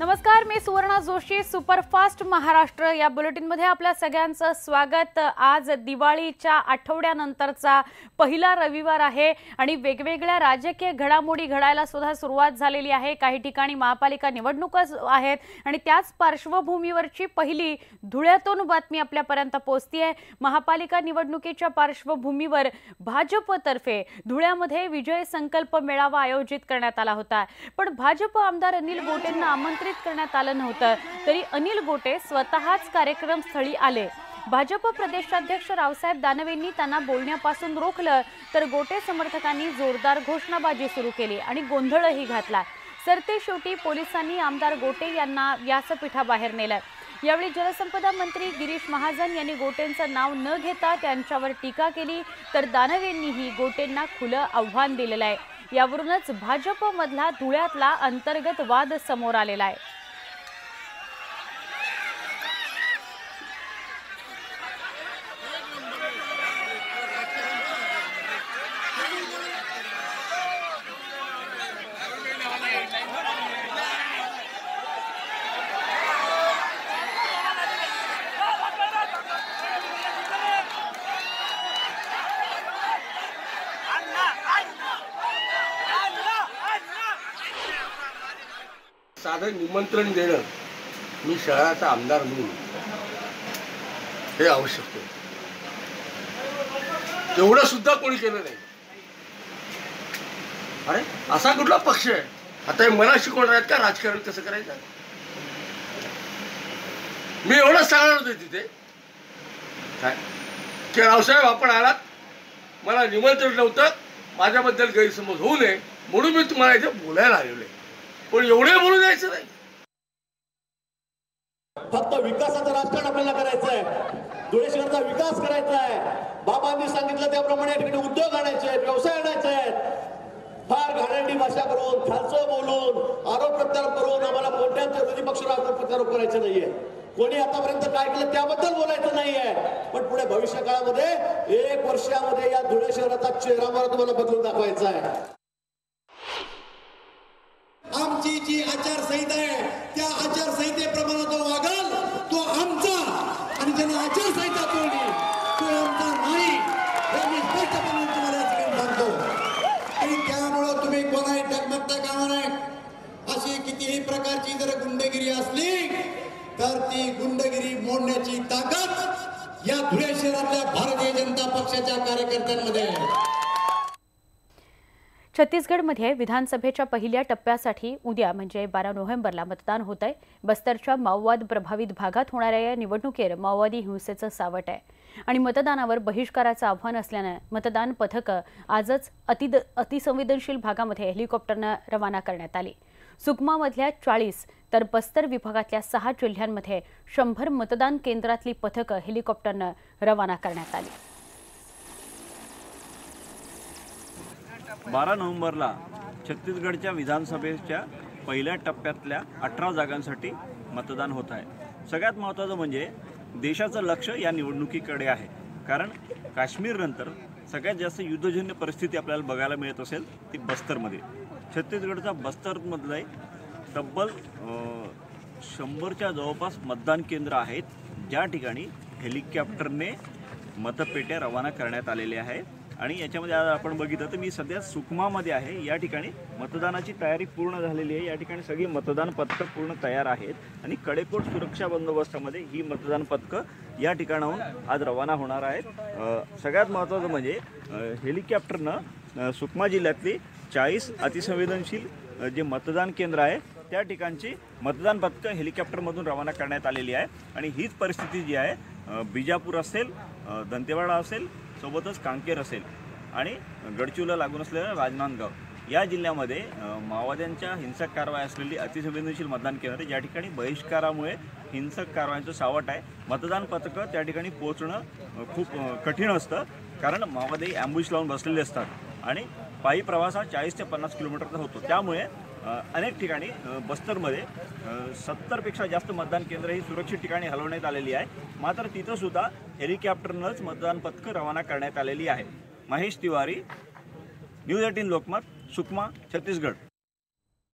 नमस्कार मी सुवर्णा जोशी सुपरफास्ट महाराष्ट्र. या बुलेटिनमध्ये आपल्या सगळ्यांचं स्वागत. आज दिवाळीच्या आठवड्यानंतरचा पहिला रविवार आहे आणि वेगवेगळ्या राजकीय घडामोडी घडायला सुद्धा सुरुवात झालेली आहे. काही ठिकाणी महापालिका निवडणुका आहेत आणि त्याच पार्श्वभूमीवरची पहिली धुळ्यातून बातमी आपल्यापर्यंत पोहोचती आहे महापालिका निवडणुकीच्या पार्श्वभूमीवर भाजपतर्फे धुळ्यामध्ये विजय संकल्प मेळावा आयोजित करण्यात आला होता. पण भाजप आमदार अनिल गोटेंना आमंत्रित करण्यात आलं नव्हतं. तरी अनिल गोटे स्वतःच कार्यक्रम स्थळी आले. भाजप प्रदेशाध्यक्ष रावसाहेब दानवेंनी त्यांना बोलण्यापासून रोखलं तर गोटे समर्थकांनी जोरदार घोषणाबाजी सुरू केली आणि गोंधळही घातला. सरते शेवटी पोलिसांनी आमदार गोटे यांना व्यासपीठाबाहेर नेलं. यावेळी जलसंपदा मंत्री गिरीश महाजन यांनी गोटेंचं नाव न घेता त्यांच्यावर टीका केली तर दानवेंनीही गोटेंना खुलं आव्हान दिलेलं आहे. यावरूनच भाजपमधला धुळ्यातला अंतर्गत वाद समोर आलेला आहे. साधं निमंत्रण देणं मी शहराचा आमदार म्हणून हे आवश्यक आहे. तेवढं सुद्धा कोणी केलं नाही. अरे असा कुठला पक्ष आहे? आता हे मला शिकवणार आहेत का राजकारण कसं करायचं? मी एवढंच सांगणार होते तिथे. काय? की रावसाहेब आपण आलात. मला निमंत्रण नव्हतं. माझ्याबद्दल गैरसमज होऊ नये. म्हणून मी तुम्हाला इथे बोलायला आलेलो आहे. पण एवढे बोलू द्यायचं नाही. फक्त विकासाचं राजकारण आपल्याला करायचं आहे धुळे शहराचा विकास करायचा आहे बाबांनी सांगितलं त्याप्रमाणे या ठिकाणी उद्योग आणायचे आहेत व्यवसाय आणायचे आहेत. फार घाणेरडी भाषा करून खालचं बोलून आरोप प्रत्यारोप करून आम्हाला कोणत्याच विरोधी पक्षाला आरोप प्रत्यारोप करायचे नाहीये. कोणी आतापर्यंत काय केलं त्याबद्दल बोलायचं नाहीये. पण पुढे भविष्य काळामध्ये एक वर्षामध्ये या धुळे शहराचा चेहरा मला तुम्हाला बदलून दाखवायचा आहे आमची जी आचारसंहिता आहे त्या आचारसंहितेप्रमाणे तो वागल तो आमचा. आणि ज्यांना आचारसंहिता तोडली तो आमचा नाही. हे मी स्पष्टपणे तुम्हाला सांगतो. आणि त्यामुळं तुम्ही कोणाही डगमगता कामा नाही अशी कितीही प्रकारची जर गुंडगिरी असली तर ती गुंडगिरी मोडण्याची ताकद या धुळे शहरातल्या भारतीय जनता पक्षाच्या कार्यकर्त्यांमध्ये आहे. छत्तीसगडमध्ये विधानसभेच्या पहिल्या टप्प्यासाठी उद्या म्हणजे बारा नोव्हेंबरला मतदान होत आहे बस्तरच्या माओवाद प्रभावित भागात होणाऱ्या या निवडणुकीवर माओवादी हिंसेचं सावट आहे. आणि मतदानावर बहिष्काराचं आव्हान असल्यानं मतदान पथकं आजच अति अतिसंवेदनशील भागामध्ये हेलिकॉप्टरनं रवाना करण्यात आली. सुकमामधल्या चाळीस तर बस्तर विभागातल्या सहा जिल्ह्यांमध्ये शंभर मतदान केंद्रातली पथकं हेलिकॉप्टरनं रवाना करण्यात आली. बारा नोव्हेंबरला छत्तीसगडच्या विधानसभेच्या पहिल्या टप्प्यातल्या अठरा जागांसाठी मतदान होत आहे. सगळ्यात महत्त्वाचं म्हणजे देशाचं लक्ष या निवडणुकीकडे आहे. कारण काश्मीरनंतर सगळ्यात जास्त युद्धजन्य परिस्थिती आपल्याला बघायला मिळत असेल ती बस्तरमध्ये. छत्तीसगडचा बस्तरमधलं एक तब्बल शंभरच्या जवळपास मतदान केंद्र आहेत. ज्या ठिकाणी हेलिकॉप्टरने मतपेट्या रवाना करण्यात आलेल्या आहेत. आणि याच्यामध्ये आज आपण बघितलं तर मी सध्या सुकमामध्ये आहे. या ठिकाणी मतदानाची तयारी पूर्ण झालेली आहे. या ठिकाणी सगळी मतदान पथकं पूर्ण तयार आहेत आणि कडेकोट सुरक्षा बंदोबस्तामध्ये ही मतदान पथकं या ठिकाणाहून आज रवाना होणार आहेत. सगळ्यात महत्त्वाचं म्हणजे हेलिकॉप्टरनं सुकमा जिल्ह्यातली चाळीस अतिसंवेदनशील जे मतदान केंद्र आहे त्या ठिकाणची मतदान पथकं हेलिकॉप्टरमधून रवाना करण्यात आलेली आहे. आणि हीच परिस्थिती जी आहे बिजापूर असेल दंतेवाडा असेल सोबतच कांकेर असेल आणि गडचिरोला लागून असलेलं राजनांदगाव. या जिल्ह्यामध्ये माओवाद्यांच्या हिंसक कारवाई असलेली अतिसंवेदनशील मतदान केंद्र ज्या ठिकाणी बहिष्कारामुळे हिंसक कारवायांचं सावट आहे मतदान पथकं त्या ठिकाणी पोहोचणं खूप कठीण असतं. कारण माओवादी ॲम्ब्युश लावून बसलेले असतात आणि पायी प्रवास हा चाळीस ते पन्नास किलोमीटरचा होतो. त्यामुळे अनेक ठिकाणी बस्तरमध्ये सत्तरपेक्षा जास्त मतदान केंद्र ही सुरक्षित ठिकाणी हलवण्यात आलेली आहे. मात्र तिथंसुद्धा हेलिकॉप्टरनंच मतदान पथकं रवाना करण्यात आलेली आहे. Mahesh Tiwari news eighteen Lokmat Sukma Chhattisgarh.